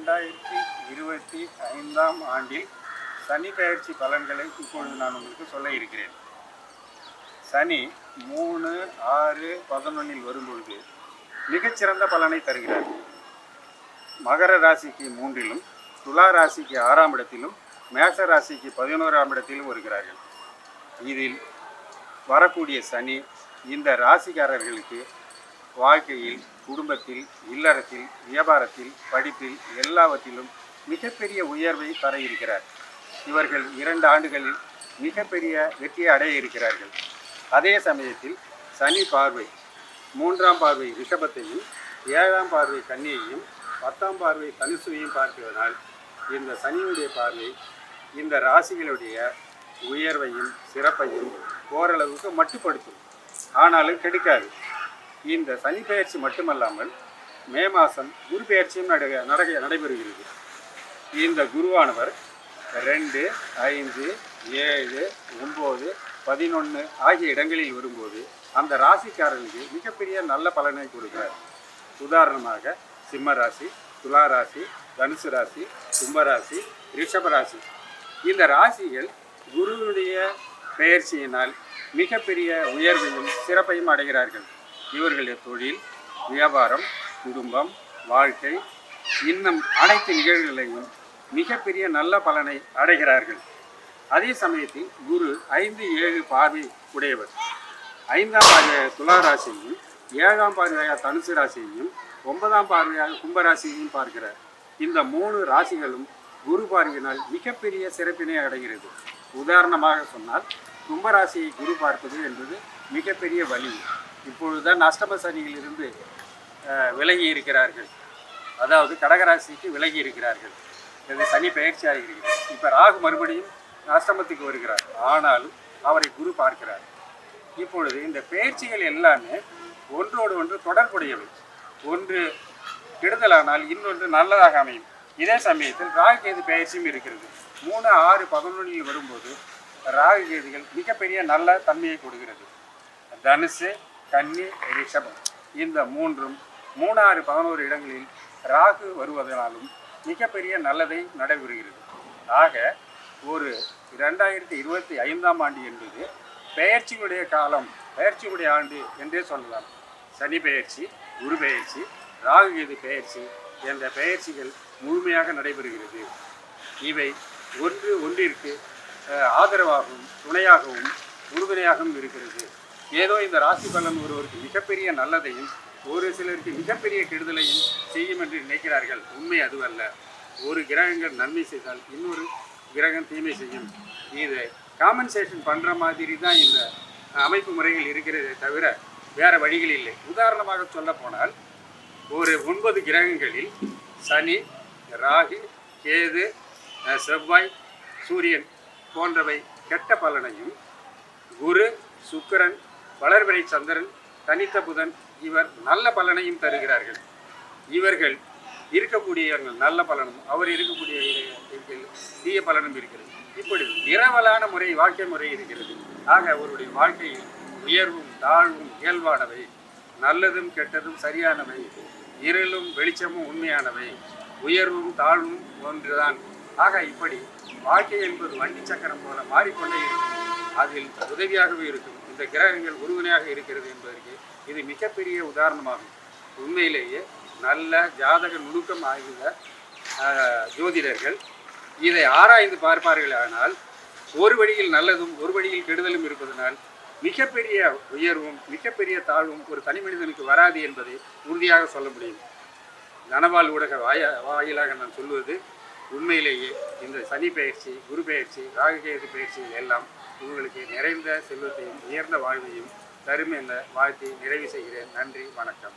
ரெண்டாயிரத்தி இருபத்தி ஐந்தாம் ஆண்டில் சனி பயிற்சி பலன்களை இப்பொழுது நான் உங்களுக்கு சொல்ல இருக்கிறேன். சனி மூணு ஆறு பதினொன்னில் வரும்பொழுது மிகச்சிறந்த பலனை தருகிறார். மகர ராசிக்கு மூன்றிலும் துலா ராசிக்கு ஆறாம் இடத்திலும் மேஷ ராசிக்கு பதினோராம் இடத்திலும் வருகிறார்கள். இதில் வரக்கூடிய சனி இந்த ராசிக்காரர்களுக்கு வாழ்க்கையில் குடும்பத்தில் இல்லறத்தில் வியாபாரத்தில் படிப்பில் எல்லாவற்றிலும் மிகப்பெரிய உயர்வை தர இருக்கிறார். இவர்கள் இரண்டு ஆண்டுகளில் மிகப்பெரிய வெற்றியை அடைய இருக்கிறார்கள். அதே சமயத்தில் சனி பார்வை மூன்றாம் பார்வை ரிஷபத்தையும் ஏழாம் பார்வை கன்னியையும் பத்தாம் பார்வை தனுசுவையும் பார்க்கிறதுனால் இந்த சனியுடைய பார்வை இந்த ராசிகளுடைய உயர்வையும் சிறப்பையும் ஓரளவுக்கு மட்டுப்படுத்தும். ஆனாலும் கெடுக்காது. இந்த சனி பெயர்ச்சி மட்டுமல்லாமல் மே மாதம் குரு பெயர்ச்சியும் நடக நடக நடைபெறுகிறது. இந்த குருவானவர் ரெண்டு ஐந்து ஏழு ஒம்பது பதினொன்று ஆகிய இடங்களில் வரும்போது அந்த ராசிக்காரர்களுக்கு மிகப்பெரிய நல்ல பலனை கொடுக்கிறார். உதாரணமாக சிம்ம ராசி துலா ராசி தனுசு ராசி கும்பராசி ரிஷப ராசி. இந்த ராசிகள் குருவினுடைய பெயர்ச்சியினால் மிகப்பெரிய உயர்வையும் சிறப்பையும் அடைகிறார்கள். இவர்களுடைய தொழில் வியாபாரம் குடும்பம் வாழ்க்கை இன்னும் அனைத்து நிகழ்வுகளையும் மிகப்பெரிய நல்ல பலனை அடைகிறார்கள். அதே சமயத்தில் குரு ஐந்து ஏழு பார்வை உடையவர். ஐந்தாம் பார்வையாக துலா ராசியையும் ஏழாம் பார்வையாக தனுசு ராசியையும் ஒன்பதாம் பார்வையாக கும்பராசியையும் பார்க்கிறார் இந்த மூணு ராசிகளும் குரு பார்வையினால் மிகப்பெரிய சிறப்பினை அடைகிறது. உதாரணமாக சொன்னால் கும்பராசியை குரு பார்ப்பது என்பது மிகப்பெரிய வழி. இப்பொழுதுதான் அஷ்டம சனியிலிருந்து விலகி இருக்கிறார்கள். அதாவது கடகராசிக்கு விலகி இருக்கிறார்கள். இது சனி பயிற்சியாக இருக்கிறது. இப்போ ராகு மறுபடியும் அஷ்டமத்துக்கு வருகிறார். ஆனாலும் அவரை குரு பார்க்கிறார். இப்பொழுது இந்த பயிற்சிகள் எல்லாமே ஒன்றோடு ஒன்று தொடர்புடையவை. ஒன்று கெடுதலானால் இன்னொன்று நல்லதாக அமையும். இதே சமயத்தில் ராகு கேது பயிற்சியும் இருக்கிறது. மூணு ஆறு பதினொன்றில் வரும்போது ராகு கேதுகள் மிகப்பெரிய நல்ல தன்மையை கொடுக்கிறது. தனுசு கன்னி ரிஷபம் இந்த மூன்றும் மூணாறு பதினோரு இடங்களில் ராகு வருவதனாலும் மிகப்பெரிய நல்லதை நடைபெறுகிறது. ஆக ஒரு இரண்டாயிரத்தி இருபத்தி ஐந்தாம் ஆண்டு என்பது பெயர்ச்சியுடைய காலம் பெயர்ச்சியுடைய ஆண்டு என்றே சொல்லலாம். சனி பெயர்ச்சி குரு பெயர்ச்சி ராகு கேது பெயர்ச்சி என்ற பெயர்ச்சிகள் முழுமையாக நடைபெறுகிறது. இவை ஒன்று ஒன்றிற்கு ஆதரவாகவும் துணையாகவும் உறுதுணையாகவும் இருக்கிறது. ஏதோ இந்த ராசி பலன் ஒருவருக்கு மிகப்பெரிய நல்லதையும் ஒரு சிலருக்கு மிகப்பெரிய கெடுதலையும் செய்யும் என்று நினைக்கிறார்கள். உண்மை அதுவல்ல. ஒரு கிரகங்கள் நன்மை செய்தால் இன்னொரு கிரகம் தீமை செய்யும். இது காம்பன்சேஷன் பண்ணுற மாதிரி தான் இந்த அமைப்பு முறைகள் இருக்கிறதே தவிர வேறு வழிகள் இல்லை. உதாரணமாக சொல்ல போனால் ஒரு ஒன்பது கிரகங்களில் சனி ராகு கேது செவ்வாய் சூரியன் போன்றவை கெட்ட பலனையும் குரு சுக்கிரன் வளர்பிறை சந்திரன் தனித்த புதன் இவர் நல்ல பலனையும் தருகிறார்கள். இவர்கள் இருக்கக்கூடிய நல்ல பலனும் அவர் இருக்கக்கூடிய தீய பலனும் இருக்கிறது. இப்படி இரவலான முறை வாழ்க்கை முறை இருக்கிறது. ஆக அவருடைய வாழ்க்கையில் உயர்வும் தாழ்வும் இயல்பானவை நல்லதும் கெட்டதும் சரியானவை இருளும் வெளிச்சமும் உண்மையானவை உயர்வும் தாழ்வும் ஒன்றுதான். ஆக இப்படி வாழ்க்கை என்பது வண்டி சக்கரம் போல மாறிக்கொண்டே இருக்கும். அதில் உதவியாகவே இருக்கும். இந்த கிரகங்கள் உறுதுணையாக இருக்கிறது என்பதற்கு இது மிகப்பெரிய உதாரணமாகும். உண்மையிலேயே நல்ல ஜாதக நுணுக்கம் ஆகிய ஜோதிடர்கள் இதை ஆராய்ந்து பார்ப்பார்கள் ஆனால் ஒரு வழியில் நல்லதும் ஒரு வழியில் கெடுதலும் இருப்பதனால் மிகப்பெரிய உயர்வும் மிகப்பெரிய தாழ்வும் ஒரு தனி மனிதனுக்கு வராது என்பதை உறுதியாக சொல்ல முடியும். தனபால் ஊடக வாய வாயிலாக நான் சொல்வது உண்மையிலேயே இந்த சனி பயிற்சி குரு பயிற்சி ராககேது பயிற்சி எல்லாம் உங்களுக்கு நிறைந்த செல்வத்தையும் உயர்ந்த வாழ்வையும் தரும் என்ற வாழ்த்தை நிறைவு செய்கிறேன். நன்றி வணக்கம்.